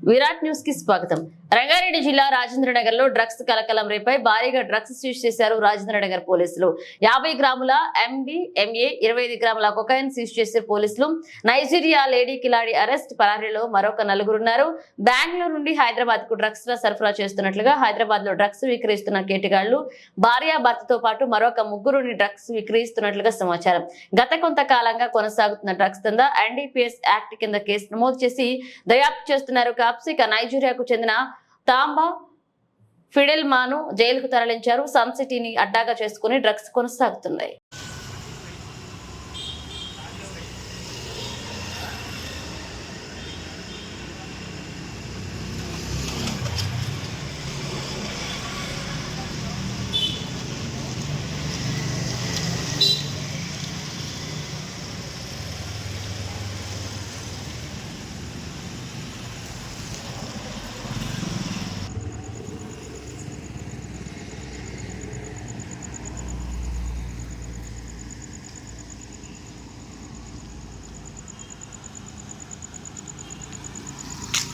Virat news కి స్వాగతం రంగారెడ్డి జిల్లా రాజేంద్ర నగర్లో డ్రగ్స్ కలకలం రేపై భారీగా డ్రగ్స్ సీజ్ చేశారు రాజేంద్ర నగర్ పోలీసులు. యాభై గ్రాముల ఎండి ఎంఏ ఇరవై ఐదు గ్రాముల కొకైన్ సీజ్ చేసే పోలీసులు. నైజీరియా లేడీ కిలాడి అరెస్ట్ పరారీలో మరొక నలుగురున్నారు. బెంగళూరు నుండి హైదరాబాద్కు డ్రగ్స్ సరఫరా చేస్తున్నట్లుగా హైదరాబాద్లో డ్రగ్స్ విక్రయిస్తున్న కేటగాళ్ళు భార్య భర్తతో పాటు మరొక ముగ్గురుని డ్రగ్స్ విక్రయిస్తున్నట్లుగా సమాచారం. గత కొంతకాలంగా కొనసాగుతున్న డ్రగ్స్ కింద ఎన్డీపీఎస్ యాక్ట్ కింద కేసు నమోదు చేసి దర్యాప్తు చేస్తున్నారు. కాప్సిక నైజీరియాకు చెందిన తాంబా ఫిడెల్ మాను జైలుకు తరలించారు. సన్ సిటీని అడ్డాగా చేసుకుని డ్రగ్స్ కొనసాగుతున్నాయి.